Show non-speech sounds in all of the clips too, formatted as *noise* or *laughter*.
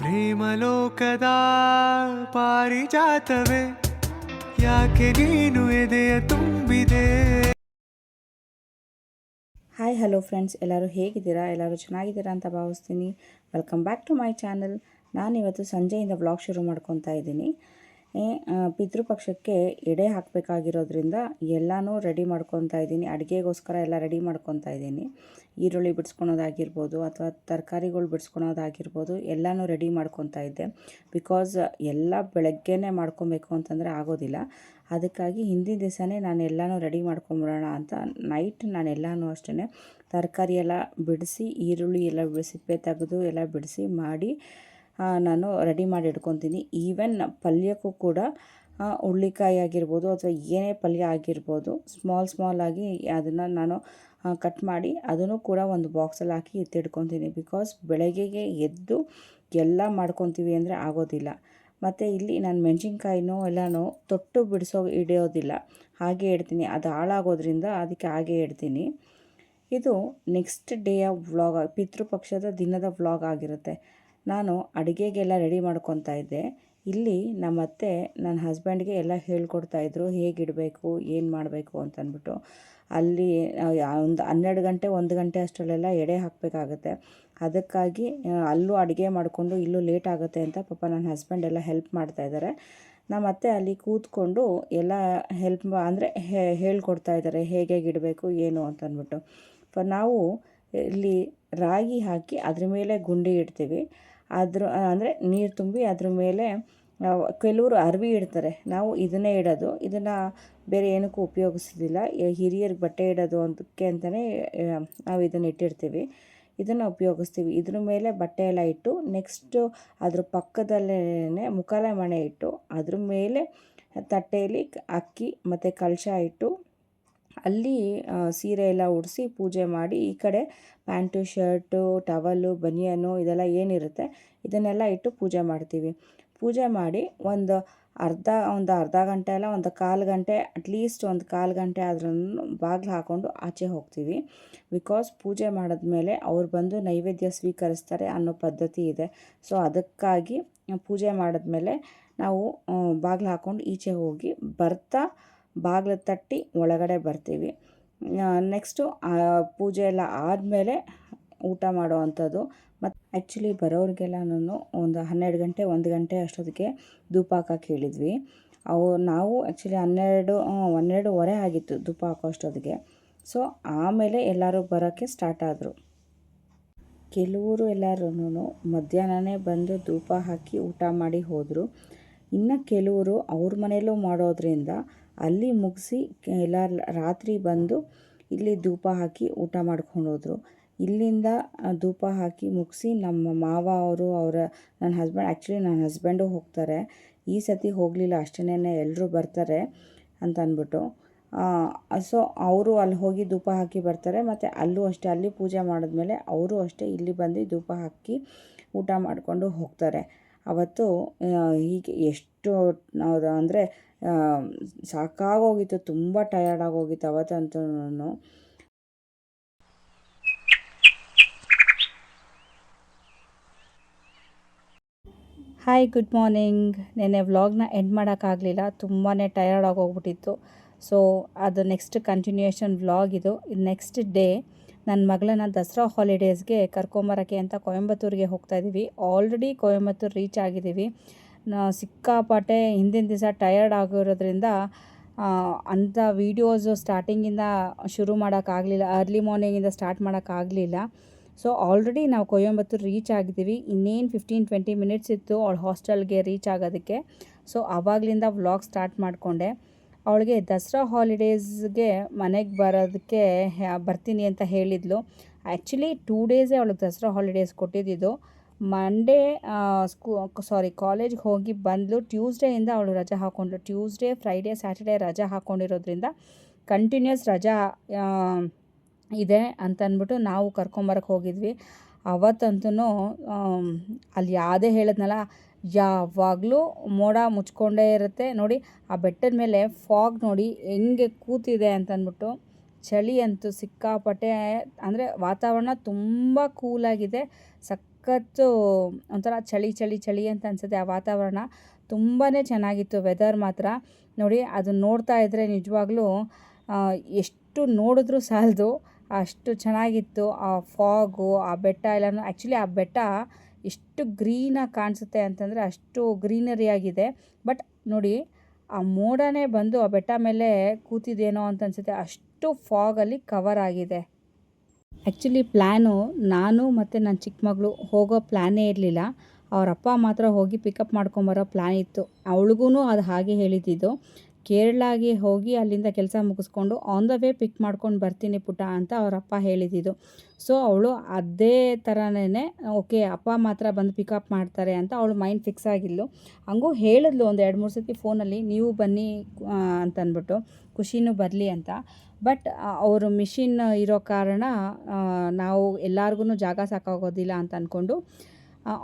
ಪ್ರೇಮಲೋಕದ ಪಾರಿಜಾತವೇ, ಯಾಕೆ ನೀನು ಎದೆಯ ತುಂಬಿದೆ? ಹಾಯ್ ಹಲೋ ಫ್ರೆಂಡ್ಸ್ ಎಲ್ಲರೂ ಹೇಗಿದ್ದೀರಾ? ಎಲ್ಲರೂ ಚೆನ್ನಾಗಿದ್ದೀರಾ ಅಂತ ಭಾವಿಸ್ತೀನಿ. Welcome back to my channel ನಾನಿವತ್ತು ಸಂಜೆಯಿಂದ ವ್ಲಾಗ್ ಶುರು ಮಾಡ್ಕೊತಾ ಇದ್ದೀನಿ. ಪಿತೃಪಕ್ಷಕ್ಕೆ ಎಡೆ ಹಾಕಬೇಕಾಗಿರೋದ್ರಿಂದ ಎಲ್ಲನೂ ರೆಡಿ ಮಾಡ್ಕೊತಾ ಇದ್ದೀನಿ. ಅಡುಗೆಗೋಸ್ಕರ ಎಲ್ಲ ರೆಡಿ ಮಾಡ್ಕೊತಾ ಇದ್ದೀನಿ. ಈರುಳ್ಳಿ ಬಿಡಿಸ್ಕೊಳೋದಾಗಿರ್ಬೋದು ಅಥವಾ ತರಕಾರಿಗಳು ಬಿಡಿಸ್ಕೊಳೋದಾಗಿರ್ಬೋದು ಎಲ್ಲನೂ ರೆಡಿ ಮಾಡ್ಕೊತಾ ಇದ್ದೆ. ಬಿಕಾಸ್ ಎಲ್ಲ ಬೆಳಗ್ಗೆನೇ ಮಾಡ್ಕೊಬೇಕು ಅಂತಂದರೆ ಆಗೋದಿಲ್ಲ. ಅದಕ್ಕಾಗಿ ಹಿಂದಿನ ದಿವಸನೇ ನಾನು ಎಲ್ಲನೂ ರೆಡಿ ಮಾಡ್ಕೊಂಬಿಡೋಣ ಅಂತ ನೈಟ್ ನಾನು ಎಲ್ಲನೂ ಅಷ್ಟೇ ತರಕಾರಿ ಎಲ್ಲ ಬಿಡಿಸಿ, ಈರುಳ್ಳಿ ಎಲ್ಲ ಸಿಪ್ಪೆ ತೆಗೆದು ಎಲ್ಲ ಬಿಡಿಸಿ ಮಾಡಿ ನಾನು ರೆಡಿ ಮಾಡಿ ಇಟ್ಕೊತೀನಿ. ಈವನ್ ಪಲ್ಯಕ್ಕೂ ಕೂಡ ಆ, ಹುಳ್ಳಿಕಾಯಿ ಆಗಿರ್ಬೋದು ಅಥವಾ ಏನೇ ಪಲ್ಯ ಆಗಿರ್ಬೋದು ಸ್ಮಾಲ್ ಸ್ಮಾಲ್ ಆಗಿ ಅದನ್ನು ನಾನು ಕಟ್ ಮಾಡಿ ಅದನ್ನು ಕೂಡ ಒಂದು ಬಾಕ್ಸಲ್ಲಿ ಹಾಕಿ ಎತ್ತಿಡ್ಕೊತೀನಿ ಬಿಕಾಸ್ ಬೆಳಗ್ಗೆಗೆ ಎದ್ದು ಎಲ್ಲ ಮಾಡ್ಕೊತೀವಿ ಅಂದರೆ ಆಗೋದಿಲ್ಲ. ಮತ್ತು ಇಲ್ಲಿ ನಾನು ಮೆಣಸಿನ್ಕಾಯಿನೂ ಎಲ್ಲನೂ ತೊಟ್ಟು ಬಿಡಿಸೋ ಹಿಡಿಯೋದಿಲ್ಲ. ಹಾಗೆ ಇಡ್ತೀನಿ. ಅದು ಹಾಳಾಗೋದ್ರಿಂದ ಅದಕ್ಕೆ ಹಾಗೆ ಇಡ್ತೀನಿ. ಇದು ನೆಕ್ಸ್ಟ್ ಡೇಯ ವ್ಲಾಗ್ ಪಿತೃಪಕ್ಷದ ದಿನದ ವ್ಲಾಗ್ ಆಗಿರುತ್ತೆ. ನಾನು ಅಡುಗೆಗೆಲ್ಲ ರೆಡಿ ಮಾಡ್ಕೊತಾ ಇದ್ದೆ. ಇಲ್ಲಿ ನಮ್ಮ ಅತ್ತೆ ನನ್ನ ಹಸ್ಬೆಂಡ್ಗೆ ಎಲ್ಲ ಹೇಳ್ಕೊಡ್ತಾ ಇದ್ರು, ಹೇಗಿಡಬೇಕು, ಏನು ಮಾಡಬೇಕು ಅಂತಂದ್ಬಿಟ್ಟು. ಅಲ್ಲಿ ಒಂದು ಹನ್ನೆರಡು ಗಂಟೆ, ಒಂದು ಗಂಟೆ ಅಷ್ಟರಲ್ಲೆಲ್ಲ ಎಡೆ ಹಾಕಬೇಕಾಗತ್ತೆ. ಅದಕ್ಕಾಗಿ ಅಲ್ಲೂ ಅಡುಗೆ ಮಾಡಿಕೊಂಡು ಇಲ್ಲೂ ಲೇಟ್ ಆಗುತ್ತೆ ಅಂತ ಪಾಪ ನನ್ನ ಹಸ್ಬೆಂಡ್ ಎಲ್ಲ ಹೆಲ್ಪ್ ಮಾಡ್ತಾ ಇದ್ದಾರೆ. ನಮ್ಮ ಅತ್ತೆ ಅಲ್ಲಿ ಕೂತ್ಕೊಂಡು ಎಲ್ಲ ಹೆಲ್ಪ್ ಅಂದರೆ ಹೇಳ್ಕೊಡ್ತಾ ಇದ್ದಾರೆ ಹೇಗೆ ಇಡಬೇಕು ಏನು ಅಂತಂದ್ಬಿಟ್ಟು. ನಾವು ಇಲ್ಲಿ ರಾಗಿ ಹಾಕಿ ಅದ್ರ ಮೇಲೆ ಗುಂಡಿ ಇಡ್ತೀವಿ. ಅದ್ರ ಅಂದರೆ ನೀರು ತುಂಬಿ ಅದ್ರ ಮೇಲೆ ಕೆಲವರು ಅರ್ವಿ ಇಡ್ತಾರೆ. ನಾವು ಇದನ್ನೇ ಇಡೋದು. ಇದನ್ನು ಬೇರೆ ಏನಕ್ಕೂ ಉಪಯೋಗಿಸೋದಿಲ್ಲ. ಹಿರಿಯರಿಗೆ ಬಟ್ಟೆ ಇಡೋದು ಅಂತಕ್ಕೆ ಅಂತಲೇ ನಾವು ಇದನ್ನು ಇಟ್ಟಿರ್ತೀವಿ. ಇದನ್ನು ಉಪಯೋಗಿಸ್ತೀವಿ. ಇದ್ರ ಮೇಲೆ ಬಟ್ಟೆ ಎಲ್ಲ ಇಟ್ಟು, ನೆಕ್ಸ್ಟು ಅದ್ರ ಪಕ್ಕದಲ್ಲೇ ಮುಖಾಲೆ ಮಣೆ ಇಟ್ಟು, ಅದ್ರ ಮೇಲೆ ತಟ್ಟೆಯಲ್ಲಿ ಅಕ್ಕಿ ಮತ್ತು ಕಲಶ ಇಟ್ಟು ಅಲ್ಲಿ ಸೀರೆ ಎಲ್ಲ ಉಡಿಸಿ ಪೂಜೆ ಮಾಡಿ ಈ ಕಡೆ ಪ್ಯಾಂಟು, ಶರ್ಟು ಟವಲ್ಲು ಬನಿಯನು ಇದೆಲ್ಲ ಏನಿರುತ್ತೆ ಇದನ್ನೆಲ್ಲ ಇಟ್ಟು ಪೂಜೆ ಮಾಡ್ತೀವಿ. ಪೂಜೆ ಮಾಡಿ ಒಂದು ಅರ್ಧ ಒಂದು ಅರ್ಧ ಗಂಟೆ ಅಲ್ಲ, ಒಂದು ಕಾಲು ಗಂಟೆ ಅಟ್ಲೀಸ್ಟ್ ಒಂದು ಕಾಲು ಗಂಟೆ ಆದ್ರೂ ಬಾಗಿಲು ಹಾಕ್ಕೊಂಡು ಆಚೆ ಹೋಗ್ತೀವಿ. ಬಿಕಾಸ್ ಪೂಜೆ ಮಾಡಿದ್ಮೇಲೆ ಅವ್ರು ಬಂದು ನೈವೇದ್ಯ ಸ್ವೀಕರಿಸ್ತಾರೆ ಅನ್ನೋ ಪದ್ಧತಿ ಇದೆ. ಸೊ ಅದಕ್ಕಾಗಿ ಪೂಜೆ ಮಾಡಿದ್ಮೇಲೆ ನಾವು ಬಾಗಿಲು ಹಾಕ್ಕೊಂಡು ಈಚೆ ಹೋಗಿ ಬರ್ತಾ ಬಾಗಿಲು ತಟ್ಟಿ ಒಳಗಡೆ ಬರ್ತೀವಿ. ನೆಕ್ಸ್ಟು ಪೂಜೆ ಎಲ್ಲ ಆದಮೇಲೆ ಊಟ ಮಾಡೋ ಅಂಥದ್ದು ಮತ್ತು ಆ್ಯಕ್ಚುಲಿ ನಾನು ಒಂದು ಹನ್ನೆರಡು ಗಂಟೆ, ಒಂದು ಗಂಟೆ ಅಷ್ಟೊತ್ತಿಗೆ ಧೂಪ ಹಾಕಕ್ಕೆ ಹೇಳಿದ್ವಿ. ಅವು, ನಾವು ಆ್ಯಕ್ಚುಲಿ ಹನ್ನೆರಡು ಹನ್ನೆರಡುವರೆ ಆಗಿತ್ತು ಧೂಪ ಹಾಕೋ ಅಷ್ಟೊತ್ತಿಗೆ. ಸೊ ಆಮೇಲೆ ಎಲ್ಲರೂ ಬರೋಕ್ಕೆ ಸ್ಟಾರ್ಟ್ ಆದರು. ಕೆಲವರು ಎಲ್ಲರೂ ಮಧ್ಯಾಹ್ನನೇ ಬಂದು ಧೂಪ ಹಾಕಿ ಊಟ ಮಾಡಿ ಹೋದರು. ಇನ್ನು ಕೆಲವರು ಅವ್ರ ಮನೆಯಲ್ಲೂ ಮಾಡೋದ್ರಿಂದ ಅಲ್ಲಿ ಮುಗಿಸಿ ಎಲ್ಲ ರಾತ್ರಿ ಬಂದು ಇಲ್ಲಿ ಧೂಪ ಹಾಕಿ ಊಟ ಮಾಡ್ಕೊಂಡು ಹೋದರು ಇಲ್ಲಿಂದ ಧೂಪ ಹಾಕಿ ಮುಗಿಸಿ ನಮ್ಮ ಮಾವ ಅವರು, ಅವರ ನನ್ನ ಹಸ್ಬೆಂಡ್ ಆ್ಯಕ್ಚುಲಿ ನನ್ನ ಹಸ್ಬೆಂಡು ಹೋಗ್ತಾರೆ. ಈ ಸತಿ ಹೋಗಲಿಲ್ಲ ಅಷ್ಟೇನೆ ಎಲ್ಲರೂ ಬರ್ತಾರೆ ಅಂತ ಅಂದ್ಬಿಟ್ಟು. ಸೊ ಅವರು ಅಲ್ಲಿ ಹೋಗಿ ಧೂಪ ಹಾಕಿ ಬರ್ತಾರೆ, ಮತ್ತು ಅಲ್ಲೂ ಅಷ್ಟೇ, ಅಲ್ಲಿ ಪೂಜೆ ಮಾಡಿದ್ಮೇಲೆ ಅವರು ಅಷ್ಟೇ ಇಲ್ಲಿ ಬಂದು ಧೂಪ ಹಾಕಿ ಊಟ ಮಾಡಿಕೊಂಡು ಹೋಗ್ತಾರೆ. ಅವತ್ತು ಹೀಗೆ ಎಷ್ಟು ಅಂದರೆ ಸಾಕಾಗೋಗಿತ್ತು, ತುಂಬ ಟಯರ್ಡ್ ಆಗೋಗಿತ್ತು ಅವತ್ತಂತೂ ಹಾಯ್ ಗುಡ್ ಮಾರ್ನಿಂಗ್ ನೆನ್ನೆ ವ್ಲಾಗ್ನ ಎಂಡ್ ಮಾಡೋಕ್ಕಾಗಲಿಲ್ಲ ತುಂಬಾ ಟಯರ್ಡ್ ಆಗೋಗ್ಬಿಟ್ಟಿತ್ತು. ಸೊ ಅದು ನೆಕ್ಸ್ಟ್ ಕಂಟಿನ್ಯೂಯೇಷನ್ ವ್ಲಾಗ್ ಇದು. ನೆಕ್ಸ್ಟ್ ಡೇ ನನ್ನ ಮಗಳನ್ನ ದಸರಾ ಹಾಲಿಡೇಸ್ಗೆ ಕರ್ಕೊಂಬರೋಕ್ಕೆ ಅಂತ ಕೊಯಂಬತ್ತೂರಿಗೆ ಹೋಗ್ತಾ ಇದ್ದೀವಿ ಆಲ್ರೆಡಿ ಕೊಯಂಬತ್ತೂರು ರೀಚ್ ಆಗಿದ್ದೀವಿ. ಸಿಕ್ಕಾಪಟ್ಟೆ ಹಿಂದಿನ ದಿವಸ ಟಯರ್ಡ್ ಆಗಿರೋದ್ರಿಂದ ಅಂಥ ವೀಡಿಯೋಸು ಸ್ಟಾರ್ಟಿಂಗಿಂದ ಶುರು ಮಾಡೋಕ್ಕಾಗಲಿಲ್ಲ ಅರ್ಲಿ ಮಾರ್ನಿಂಗಿಂದ ಸ್ಟಾರ್ಟ್ ಮಾಡೋಕ್ಕಾಗಲಿಲ್ಲ. ಸೊ ಆಲ್ರೆಡಿ ನಾವು ಕೊಯಂಬತ್ತೂರು ರೀಚ್ ಆಗಿದ್ದೀವಿ. ಇನ್ನೇನು ಫಿಫ್ಟೀನ್ ಟ್ವೆಂಟಿ ಮಿನಿಟ್ಸ್ ಇತ್ತು ಅವಳು ಹಾಸ್ಟೆಲ್ಗೆ ರೀಚ್ ಆಗೋದಕ್ಕೆ. ಸೊ ಆವಾಗಲಿಂದ ವ್ಲಾಗ್ ಸ್ಟಾರ್ಟ್ ಮಾಡಿಕೊಂಡೆ. ಅವಳಿಗೆ ದಸರಾ ಹಾಲಿಡೇಸ್ಗೆ ಮನೆಗೆ ಬರೋದಕ್ಕೆ ಬರ್ತೀನಿ ಅಂತ ಹೇಳಿದ್ಲು. ಆ್ಯಕ್ಚುಲಿ ಟೂ ಡೇಸೇ ಅವಳಿಗೆ ದಸರಾ ಹಾಲಿಡೇಸ್ ಕೊಟ್ಟಿದ್ದಿದ್ದು. ಮಂಡೇ ಸ್ಕೂ ಸಾರಿ ಕಾಲೇಜ್ಗೆ ಹೋಗಿ ಬಂದಳು ಟ್ಯೂಸ್ಡೇಯಿಂದ ಅವಳು ರಜೆ ಹಾಕ್ಕೊಂಡ್ಳು ಟ್ಯೂಸ್ಡೇ ಫ್ರೈಡೇ ಸ್ಯಾಟರ್ಡೇ ರಜೆ ಹಾಕ್ಕೊಂಡಿರೋದ್ರಿಂದ ಕಂಟಿನ್ಯೂಸ್ ರಜಾ ಇದೆ ಅಂತಂದ್ಬಿಟ್ಟು ನಾವು ಕರ್ಕೊಂಬರಕ್ಕೆ ಹೋಗಿದ್ವಿ. ಅವತ್ತಂತೂ ಅಲ್ಲಿ ಯಾವುದೇ ಹೇಳಿದ್ನಲ್ಲ, ಯಾವಾಗಲೂ ಮೋಡ ಮುಚ್ಕೊಂಡೇ ಇರುತ್ತೆ. ನೋಡಿ, ಆ ಬೆಟ್ಟದ ಮೇಲೆ ಫಾಗ್ ನೋಡಿ ಹೆಂಗೆ ಕೂತಿದೆ ಅಂತಂದ್ಬಿಟ್ಟು ಚಳಿ ಅಂತೂ ಸಿಕ್ಕಾಪಟ್ಟೆ, ಅಂದರೆ ವಾತಾವರಣ ತುಂಬ ಕೂಲಾಗಿದೆ ಸಕ್ಕ ಸಖತ್ತು ಒಂಥರ ಚಳಿ ಚಳಿ ಚಳಿ ಅಂತ ಅನಿಸುತ್ತೆ. ಆ ವಾತಾವರಣ ತುಂಬಾ ಚೆನ್ನಾಗಿತ್ತು. ವೆದರ್ ಮಾತ್ರ. ನೋಡಿ ಅದನ್ನ ನೋಡ್ತಾ ಇದ್ದರೆ ನಿಜವಾಗ್ಲೂ ಎಷ್ಟು ನೋಡಿದ್ರೂ ಸಾಲದು. ಅಷ್ಟು ಚೆನ್ನಾಗಿತ್ತು. ಆ ಫಾಗು, ಆ ಬೆಟ್ಟ ಎಲ್ಲನೂ. ಆ್ಯಕ್ಚುಲಿ ಆ ಬೆಟ್ಟ ಎಷ್ಟು ಗ್ರೀನಾಗಿ ಕಾಣಿಸುತ್ತೆ ಅಂತಂದರೆ ಅಷ್ಟು ಗ್ರೀನರಿ ಆಗಿದೆ. ಬಟ್ ನೋಡಿ, ಆ ಮೋಡನೇ ಬಂದು ಆ ಬೆಟ್ಟ ಮೇಲೆ ಕೂತಿದೇನೋ ಅಂತ ಅನಿಸುತ್ತೆ. ಅಷ್ಟು ಫಾಗಲ್ಲಿ ಕವರ್ ಆಗಿದೆ. ಆ್ಯಕ್ಚುಲಿ ಪ್ಲ್ಯಾನು ನಾನು ಮತ್ತು ನನ್ನ ಚಿಕ್ಕ ಮಗಳು ಹೋಗೋ ಪ್ಲ್ಯಾನೇ ಇರಲಿಲ್ಲ. ಅವರಪ್ಪ ಮಾತ್ರ ಹೋಗಿ ಪಿಕಪ್ ಮಾಡ್ಕೊಂಬರೋ ಪ್ಲ್ಯಾನ್ ಇತ್ತು. ಅವಳಿಗೂ ಅದು ಹಾಗೆ ಹೇಳಿದ್ದಿದ್ದು ಕೇರಳಾಗೆ ಹೋಗಿ ಅಲ್ಲಿಂದ ಕೆಲಸ ಮುಗಿಸ್ಕೊಂಡು ಆನ್ ದ ವೇ ಪಿಕ್ ಮಾಡ್ಕೊಂಡು ಬರ್ತೀನಿ ಪುಟ ಅಂತ ಅವರಪ್ಪ ಹೇಳಿದ್ದಿದ್ದು ಸೊ ಅವಳು ಅದೇ ಥರನೇ ಓಕೆ ಅಪ್ಪ ಮಾತ್ರ ಬಂದು ಪಿಕಪ್ ಮಾಡ್ತಾರೆ ಅಂತ ಅವಳು ಮೈಂಡ್ ಫಿಕ್ಸ್ ಆಗಿದ್ಲು. ಹಂಗೂ ಹೇಳಿದ್ಲು ಒಂದು ಎರಡು ಮೂರು ಸತಿ ಫೋನಲ್ಲಿ ನೀವು ಬನ್ನಿ ಅಂತಂದ್ಬಿಟ್ಟು ಖುಷಿನೂ ಬರಲಿ ಅಂತ. ಬಟ್ ಅವರು ಮಿಷಿನ್ ಇರೋ ಕಾರಣ ನಾವು ಎಲ್ಲರಿಗೂ ಜಾಗ ಸಾಕಾಗೋದಿಲ್ಲ ಅಂತ ಅಂದ್ಕೊಂಡು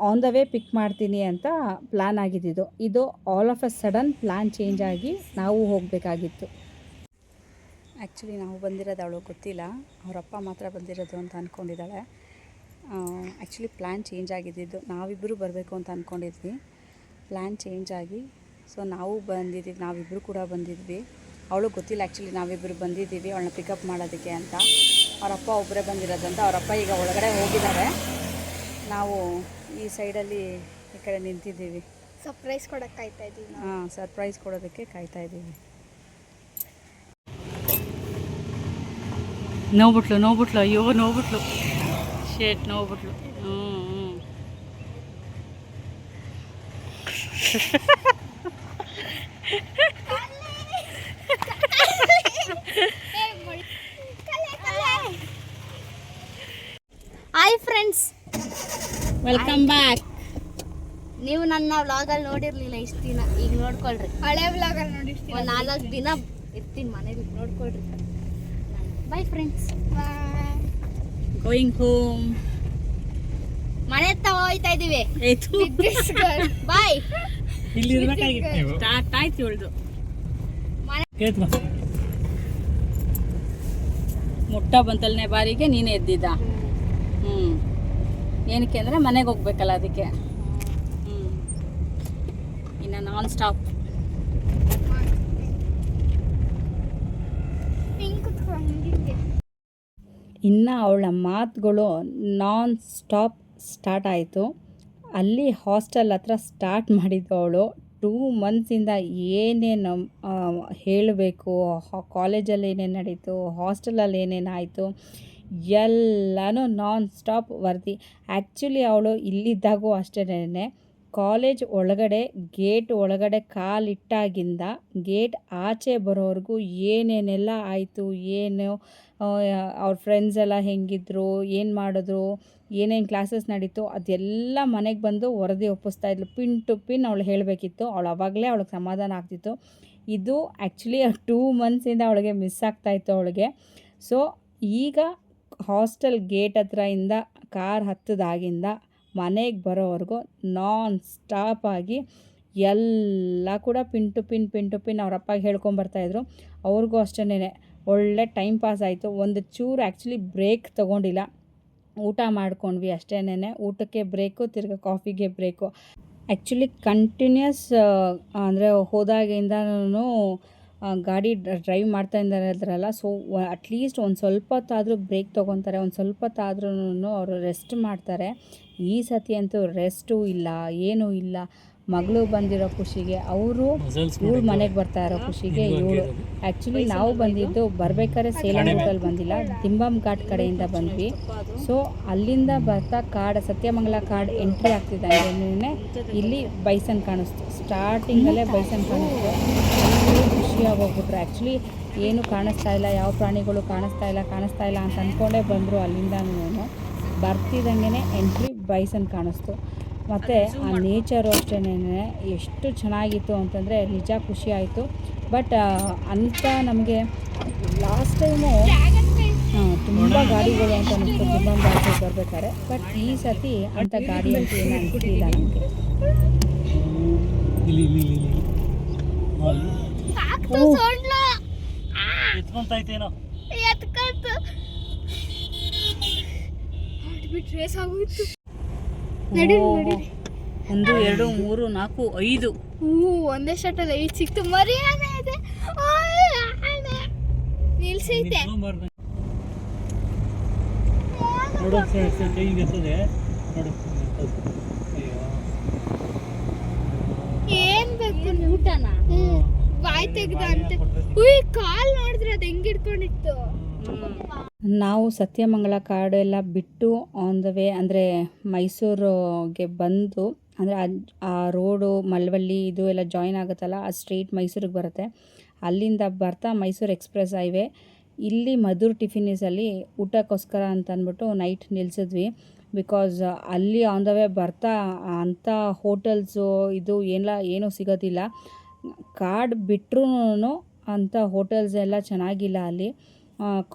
ಆನ್ ದ ವೇ ಪಿಕ್ ಮಾಡ್ತೀನಿ ಅಂತ ಪ್ಲ್ಯಾನ್ ಆಗಿದ್ದಿದ್ದು ಇದು all of a sudden plan change ಆಗಿ ನಾವು ಹೋಗಬೇಕಾಗಿತ್ತು. ಆ್ಯಕ್ಚುಲಿ ನಾವು ಬಂದಿರೋದು ಅವಳು ಗೊತ್ತಿಲ್ಲ. ಅವರಪ್ಪ ಮಾತ್ರ ಬಂದಿರೋದು ಅಂತ ಅಂದ್ಕೊಂಡಿದ್ದಾಳೆ ಆ್ಯಕ್ಚುಲಿ ಪ್ಲ್ಯಾನ್ ಚೇಂಜ್ ಆಗಿದ್ದಿದ್ದು. ನಾವಿಬ್ಬರು ಬರಬೇಕು ಅಂತ ಅಂದ್ಕೊಂಡಿದ್ವಿ ಪ್ಲ್ಯಾನ್ ಚೇಂಜ್ ಆಗಿ. ಸೊ ನಾವು ಬಂದಿದ್ದೀವಿ ನಾವಿಬ್ಬರು ಕೂಡ ಬಂದಿದ್ವಿ. ಅವಳು ಗೊತ್ತಿಲ್ಲ ಆ್ಯಕ್ಚುಲಿ ನಾವಿಬ್ಬರು ಬಂದಿದ್ದೀವಿ. ಅವಳನ್ನ ಪಿಕಪ್ ಮಾಡೋದಕ್ಕೆ ಅಂತ. ಅವರಪ್ಪ ಒಬ್ಬರೇ ಬಂದಿರೋದಂತ ಅವರಪ್ಪ ಈಗ ಒಳಗಡೆ ಹೋಗಿದ್ದಾರೆ. ನಾವು ಈ ಸೈಡಲ್ಲಿ ಈ ಕಡೆ ನಿಂತಿದ್ದೀವಿ. ಸರ್ಪ್ರೈಸ್ ಕೊಡಕ್ಕೆ ಕಾಯ್ತಾ ಇದ್ದೀವಿ ಹಾಂ ಸರ್ಪ್ರೈಸ್ ಕೊಡೋದಕ್ಕೆ ಕಾಯ್ತಾ ಇದ್ದೀವಿ. ನೋವುಬಿಟ್ಲು ನೋವುಬಿಟ್ಲು ಅಯ್ಯೋ ನೋವುಬಿಟ್ಲು. ಶೇಟ್ ನೋವುಬಿಟ್ಲು. ಹ್ಞೂ ಹಾಯ್ ಫ್ರೆಂಡ್ಸ್ ವೆಲ್ಕಮ್ ಬ್ಯಾಕ್ ನೀವು ನನ್ನ ವ್ಲಾಗಲ್ಲಿ ನೋಡಿರ್ಲಿಲ್ಲ ಇಷ್ಟು ದಿನ ಈಗ ನೋಡ್ಕೊಳ್ರಿ. ಹಳೆ ವ್ಲಾಗಲ್ಲಿ ನೋಡಿರ್ತೀನಿ ಒಂದು ನಾಲ್ಕು ದಿನ ಇರ್ತೀನಿ ಮನೇಲಿ ನೋಡ್ಕೊಳ್ರಿ. ಬೈ ಫ್ರೆಂಡ್ಸ್ ಗೋಯಿಂಗ್ ಹೋಮ್ ಮನೆ ಹತ್ತ ಹೋಯ್ತಾ ಇದೀವಿ. ಬಾಯ್ ಇಲ್ಲಿ ಇರ್ಬೇಕಾಗಿತ್ತು ನೀವು. ಸ್ಟಾರ್ಟ್ ಆಯ್ತು ಇವಳ್ದು. ಮುಟ್ಟ ಬಂತಲ್ನೇ ಬಾರಿಗೆ ನೀನೇ ಎದ್ದಿದ್ದ. ಏನಕ್ಕೆ ಅಂದರೆ ಮನೆಗೆ ಹೋಗ್ಬೇಕಲ್ಲ ಅದಕ್ಕೆ. ಹ್ಞೂ ಇನ್ನು ನಾನ್ ಸ್ಟಾಪ್ ಇನ್ನು ಅವಳ ಮಾತುಗಳು ನಾನ್ ಸ್ಟಾಪ್ ಸ್ಟಾರ್ಟ್ ಆಯಿತು. ಅಲ್ಲಿ ಹಾಸ್ಟೆಲ್ ಹತ್ರ ಸ್ಟಾರ್ಟ್ ಮಾಡಿದ್ದು ಅವಳು. ಟೂ ಮಂತ್ಸಿಂದ ಏನೇನು ಹೇಳಬೇಕು ಕಾಲೇಜಲ್ಲಿ ಏನೇನು ನಡೀತು ಹಾಸ್ಟೆಲಲ್ಲಿ ಏನೇನು ಆಯಿತು ಎಲ್ಲನೂ ನಾನ್ ಸ್ಟಾಪ್ ವರದಿ. ಆ್ಯಕ್ಚುಲಿ ಅವಳು ಇಲ್ಲಿದ್ದಾಗೂ ಅಷ್ಟೇ ಕಾಲೇಜ್ ಒಳಗಡೆ ಗೇಟ್ ಒಳಗಡೆ ಕಾಲಿಟ್ಟಾಗಿಂದ ಗೇಟ್ ಆಚೆ ಬರೋವರೆಗೂ ಏನೇನೆಲ್ಲ ಆಯಿತು, ಏನು ಅವ್ರ ಫ್ರೆಂಡ್ಸ್ ಎಲ್ಲ ಹೆಂಗಿದ್ರು, ಏನು ಮಾಡಿದ್ರು, ಏನೇನು ಕ್ಲಾಸಸ್ ನಡೀತು, ಅದೆಲ್ಲ ಮನೆಗೆ ಬಂದು ವರದಿ ಒಪ್ಪಿಸ್ತಾ ಇದ್ಲು. ಪಿನ್ ಟು ಪಿನ್ ಅವಳು ಹೇಳಬೇಕಿತ್ತು. ಅವಳು ಅವಾಗಲೇ ಅವಳಿಗೆ ಸಮಾಧಾನ ಆಗ್ತಿತ್ತು. ಇದು ಆ್ಯಕ್ಚುಲಿ ಟೂ *laughs* ಮಂತ್ಸಿಂದ ಅವಳಿಗೆ ಮಿಸ್ ಆಗ್ತಾಯಿತ್ತು ಅವಳಿಗೆ. ಸೊ ಈಗ ಹಾಸ್ಟೆಲ್ ಗೇಟ್ ಹತ್ರದಿಂದ ಕಾರ್ ಹತ್ತದಾಗಿಂದ ಮನೆಗೆ ಬರೋವರೆಗೂ ನಾನ್ ಸ್ಟಾಪ್ ಆಗಿ ಎಲ್ಲ ಕೂಡ pin to pin pin to pin ಅವ್ರ ಹೇಳ್ಕೊಂಬರ್ತಾಯಿದ್ರು ಅವ್ರಿಗೂ ಅಷ್ಟೇ ಒಳ್ಳೆ ಟೈಮ್ ಪಾಸ್ ಆಯಿತು. ಒಂದು ಚೂರು ಆ್ಯಕ್ಚುಲಿ ಬ್ರೇಕ್ ತೊಗೊಂಡಿಲ್ಲ. ಊಟ ಮಾಡ್ಕೊಂಡ್ವಿ ಅಷ್ಟೇನೆ ಊಟಕ್ಕೆ ಬ್ರೇಕು, ತಿರ್ಗಿ ಕಾಫಿಗೆ ಬ್ರೇಕು. ಆ್ಯಕ್ಚುಲಿ ಕಂಟಿನ್ಯೂಸ್ ಅಂದರೆ ಹೋದಾಗಿಂದನೂ ಗಾಡಿ ಡ್ರೈವ್ ಮಾಡ್ತಾ ಇದ್ದಾರಲ್ಲ ಸೊ ಅಟ್ಲೀಸ್ಟ್ ಒಂದು ಸ್ವಲ್ಪ ಹೊತ್ತಾದರೂ ಬ್ರೇಕ್ ತೊಗೊತಾರೆ ಒಂದು ಸ್ವಲ್ಪ ಹೊತ್ತಾದ್ರೂ ಅವರು ರೆಸ್ಟ್ ಮಾಡ್ತಾರೆ. ಈ ಸತಿ ಅಂತೂ ರೆಸ್ಟು ಇಲ್ಲ ಏನೂ ಇಲ್ಲ. ಮಗಳು ಬಂದಿರೋ ಖುಷಿಗೆ ಅವರು ಇವಳು ಮನೆಗೆ ಬರ್ತಾ ಇರೋ ಖುಷಿಗೆ ಇವಳು ಆ್ಯಕ್ಚುಲಿ ನಾವು ಬಂದಿದ್ದು ಬರಬೇಕಾದ್ರೆ ಸೇಲಂ ರೂಟಲ್ಲಿ ಬಂದಿಲ್ಲ ತಿಂಬಾಮ್ ಘಾಟ್ ಕಡೆಯಿಂದ ಬಂದ್ವಿ. ಸೊ ಅಲ್ಲಿಂದ ಬರ್ತಾ ಕಾರ್ಡ್ ಸತ್ಯಮಂಗಲ ಕಾಡ್ ಎಂಟ್ರಿ ಆಗ್ತಿದ್ದಂಗೆ ಇಲ್ಲಿ ಬೈಸನ್ ಕಾಣಿಸ್ತು. ಸ್ಟಾರ್ಟಿಂಗಲ್ಲೇ ಬೈಸನ್ ಕಾಣಿಸ್ತು. ಅಲ್ಲಿ ಖುಷಿಯಾಗೋಗ್ಬಿಟ್ರು ಆ್ಯಕ್ಚುಲಿ ಏನು ಕಾಣಿಸ್ತಾ ಇಲ್ಲ ಯಾವ ಪ್ರಾಣಿಗಳು ಕಾಣಿಸ್ತಾ ಇಲ್ಲ ಕಾಣಿಸ್ತಾ ಇಲ್ಲ ಅಂತ ಅಂದ್ಕೊಂಡೇ ಬಂದರು ಅಲ್ಲಿಂದನೂ ಬರ್ತಿದ್ದಂಗೆ ಎಂಟ್ರಿ ಬೈಸನ್ ಕಾಣಿಸ್ತು. ಮತ್ತು ಆ ನೇಚರು ಅಷ್ಟೇ ಎಷ್ಟು ಚೆನ್ನಾಗಿತ್ತು ಅಂತಂದರೆ ನಿಜ ಖುಷಿ ಆಯಿತು. ಬಟ್ ಅಂತ ನಮಗೆ ಲಾಸ್ಟ್ ಟೈಮು ತುಂಬ ಗಾಡಿಗಳು ಅಂತ ಅನಿಸ್ತು ತುಂಬ ಗಾಡಿ ಬರ್ಬೇಕಾದ್ರೆ ಬಟ್ ಈ ಸತಿ ಅಂಥ ಗಾಡಿ ಅಂತ ಏನು ಅನಿಸ್ಲಿಲ್ಲ ನಮಗೆ. ಸಾಕ್ತು ಎತ್ಕೊಂತೈತೇನೋ. ಎತ್ಕಂತು. ಹಾರ್ಟ್ ಬೀಟ್ ರೇಸ್ ಆಗೋಯ್ತು ನಡಿ ಓ, ನಡಿ ಒಂದು ಎರಡು ಮೂರು ನಾಲ್ಕು ಐದು. ಹ್ಞೂ ಒಂದೇ ಶರ್ಟಲ್ಲಿ ಐದು ಸಿಕ್ತು. ಮರಿ ಆನೆ. ಇದೆ. ನಿಲ್ಸೈತೆ. ನೋಡು ಎತ್ತದೆ ನೋಡು. ಏನ್ ಬೇಕು? ಊಟನ? ಬಾಯ್ ತೆಗ್ದ ಅಂತ. ಉಯ್ ಕಾಲ್ ನೋಡಿದ್ರೆ ಅದು ಹೆಂಗ್ ಹಿಡ್ಕೊಂಡಿತ್ತು. ನಾವು ಸತ್ಯಮಂಗಲ ಕಾಡು ಎಲ್ಲ ಬಿಟ್ಟು ಆನ್ ದ ವೇ ಅಂದರೆ ಮೈಸೂರಿಗೆ ಬಂದು ಅಂದರೆ ಆ ರೋಡು ಮಲ್ವಳ್ಳಿ ಇದು ಎಲ್ಲ ಜಾಯಿನ್ ಆಗುತ್ತಲ್ಲ ಆ ಸ್ಟ್ರೀಟ್ ಮೈಸೂರಿಗೆ ಬರುತ್ತೆ. ಅಲ್ಲಿಂದ ಬರ್ತಾ ಮೈಸೂರು ಎಕ್ಸ್ಪ್ರೆಸ್ ಹೈವೇ ಇಲ್ಲಿ ಮಧುರ್ ಟಿಫಿನೀಸಲ್ಲಿ ಊಟಕ್ಕೋಸ್ಕರ ಅಂತ ಅಂದ್ಬಿಟ್ಟು ನೈಟ್ ನಿಲ್ಸಿದ್ವಿ. ಬಿಕಾಸ್ ಅಲ್ಲಿ ಆನ್ ದ ವೇ ಬರ್ತಾ ಅಂಥ ಹೋಟೆಲ್ಸು ಇದು ಎಲ್ಲ ಏನೂ ಸಿಗೋದಿಲ್ಲ. ಕಾರ್ಡ್ ಬಿಟ್ರೂ ಅಂಥ ಹೋಟೆಲ್ಸ್ ಎಲ್ಲ ಚೆನ್ನಾಗಿಲ್ಲ ಅಲ್ಲಿ.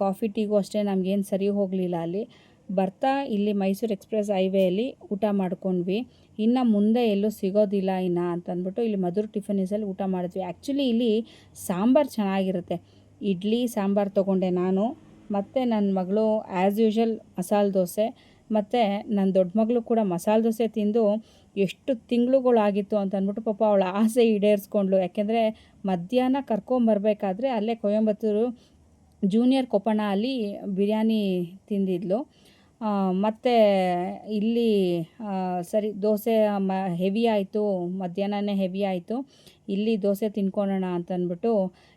ಕಾಫಿ, ಟೀಗೂ ಅಷ್ಟೇ ನಮಗೇನು ಸರಿ ಹೋಗಲಿಲ್ಲ ಅಲ್ಲಿ. ಬರ್ತಾ ಇಲ್ಲಿ ಮೈಸೂರು ಎಕ್ಸ್ಪ್ರೆಸ್ ಹೈವೇಯಲ್ಲಿ ಊಟ ಮಾಡ್ಕೊಂಡ್ವಿ. ಇನ್ನು ಮುಂದೆ ಎಲ್ಲೂ ಸಿಗೋದಿಲ್ಲ ಇನ್ನು ಅಂತಂದ್ಬಿಟ್ಟು ಇಲ್ಲಿ ಮಧುರ್ ಟಿಫನೀಸಲ್ಲಿ ಊಟ ಮಾಡಿದ್ವಿ. ಆ್ಯಕ್ಚುಲಿ ಇಲ್ಲಿ ಸಾಂಬಾರು ಚೆನ್ನಾಗಿರುತ್ತೆ. ಇಡ್ಲಿ, ಸಾಂಬಾರು ತೊಗೊಂಡೆ ನಾನು. ಮತ್ತು ನನ್ನ ಮಗಳು ಆ್ಯಸ್ ಯೂಶಲ್ ಮಸಾಲೆ ದೋಸೆ. ಮತ್ತು ನನ್ನ ದೊಡ್ಡ ಮಗಳು ಕೂಡ ಮಸಾಲೆ ದೋಸೆ ತಿಂದು ಎಷ್ಟು ತಿಂಗಳುಗಳಾಗಿತ್ತು ಅಂತ ಅಂದ್ಬಿಟ್ಟು ಪಾಪ ಅವಳ ಆಸೆ ಈಡೇರಿಸ್ಕೊಂಡ್ಳು. ಯಾಕೆಂದರೆ ಮಧ್ಯಾಹ್ನ ಕರ್ಕೊಂಬರ್ಬೇಕಾದ್ರೆ ಅಲ್ಲೇ ಕೊಯಂಬತ್ತೂರು ಜೂನಿಯರ್ ಕೊಪ್ಪಣ ಅಲ್ಲಿ ಬಿರಿಯಾನಿ ತಿಂದಿದ್ಲು. ಮತ್ತು ಇಲ್ಲಿ ಸರಿ ದೋಸೆ ಮ, ಹೆವಿ ಆಯಿತು, ಮಧ್ಯಾಹ್ನನೇ ಹೆವಿ ಆಯಿತು. ಇಲ್ಲಿ ದೋಸೆ ತಿನ್ಕೊಳ್ಳೋಣ ಅಂತಂದ್ಬಿಟ್ಟು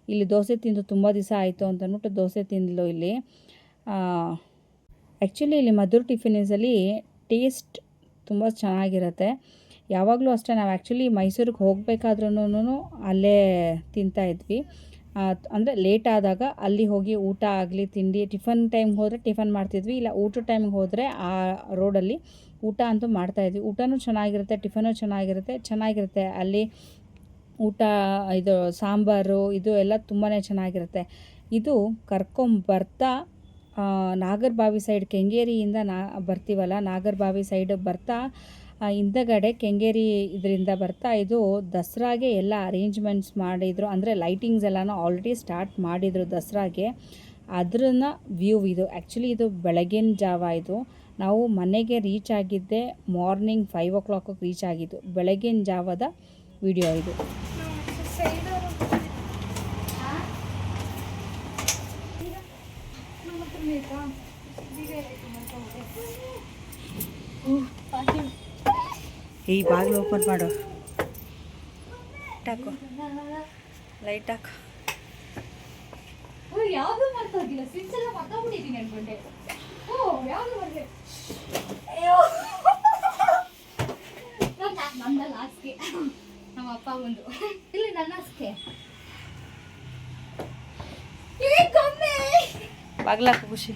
ಇಲ್ಲಿ ದೋಸೆ ತಿಂದು ತುಂಬ ದಿವಸ ಆಯಿತು ಅಂತಂದ್ಬಿಟ್ಟು ದೋಸೆ ತಿಂದಲು ಇಲ್ಲಿ. ಆ್ಯಕ್ಚುಲಿ ಇಲ್ಲಿ ಮಧುರ್ ಟಿಫಿನ್ಸಲ್ಲಿ ಟೇಸ್ಟ್ ತುಂಬ ಚೆನ್ನಾಗಿರುತ್ತೆ. ಯಾವಾಗಲೂ ಅಷ್ಟೇ, ನಾವು ಆ್ಯಕ್ಚುಲಿ ಮೈಸೂರಿಗೆ ಹೋಗಬೇಕಾದ್ರೂ ಅಲ್ಲೇ ತಿಂತಾ ಇದ್ವಿ. ಅಂದರೆ ಲೇಟ್ ಆದಾಗ ಅಲ್ಲಿ ಹೋಗಿ ಊಟ ಆಗಲಿ, ತಿಂಡಿ, ಟಿಫನ್ ಟೈಮ್ಗೆ ಹೋದರೆ ಟಿಫನ್ ಮಾಡ್ತಿದ್ವಿ, ಇಲ್ಲ ಊಟ ಟೈಮ್ಗೆ ಹೋದರೆ ಆ ರೋಡಲ್ಲಿ ಊಟ ಅಂತೂ ಮಾಡ್ತಾಯಿದ್ವಿ ಊಟನೂ ಚೆನ್ನಾಗಿರುತ್ತೆ, ಟಿಫನು ಚೆನ್ನಾಗಿರುತ್ತೆ ಚೆನ್ನಾಗಿರುತ್ತೆ. ಅಲ್ಲಿ ಊಟ, ಇದು ಸಾಂಬಾರು, ಇದು ಎಲ್ಲ ತುಂಬಾ ಚೆನ್ನಾಗಿರುತ್ತೆ. ಇದು ಕರ್ಕೊಂಬರ್ತಾ ನಾಗರಬಾವಿ ಸೈಡ್ ಕೆಂಗೇರಿಯಿಂದ ನಾ, ಬರ್ತೀವಲ್ಲ, ನಾಗರಬಾವಿ ಸೈಡ್ ಬರ್ತಾ ಹಿಂದಗಡೆ ಕೆಂಗೇರಿ ಇದರಿಂದ ಬರ್ತಾ, ಇದು ದಸರಾಗೆ ಎಲ್ಲ ಅರೇಂಜ್ಮೆಂಟ್ಸ್ ಮಾಡಿದರು. ಅಂದರೆ ಲೈಟಿಂಗ್ಸ್ ಎಲ್ಲನೂ ಆಲ್ರೆಡಿ ಸ್ಟಾರ್ಟ್ ಮಾಡಿದರು ದಸರಾಗೆ. ಅದ್ರನ್ನ ವ್ಯೂ ಇದು. ಆ್ಯಕ್ಚುಲಿ ಇದು ಬೆಳಗಿನ ಜಾವ ಇದು. ನಾವು ಮನೆಗೆ ರೀಚ್ ಆಗಿದ್ದೆ ಮಾರ್ನಿಂಗ್ ಫೈವ್ ಓ ಕ್ಲಾಕಿಗೆ ರೀಚ್ ಆಗಿದ್ದು. ಬೆಳಗಿನ ಜಾವದ ವಿಡಿಯೋ ಇದು. ಈ ಬಾಗಿಲು ಓಪನ್ ಮಾಡು. ಹಾಕು ಲೈಟ್ ಹಾಕು. ಯಾವುದು ಮರ್ತೋಗಿಲ್ಲ ಸ್ವಿಚ್ ಎಲ್ಲ ಮರ್ತೋಗ್ಬಿಟ್ಟಿದ್ದೀನಿ ಅನ್ಕೊಂಡೆ. ಓ ಯಾವ್ದು ಅಯ್ಯೋ. ನಮ್ದಲ್ಲ ಲಾಸ್ಟ್ಗೆ ನಮ್ಮ ಅಪ್ಪ ಒಂದು ಇಲ್ಲಿ ನನ್ನ ಲಾಸ್ಟ್ಗೆ ಬಾಗ್ಲಾಕು ಖುಷಿ.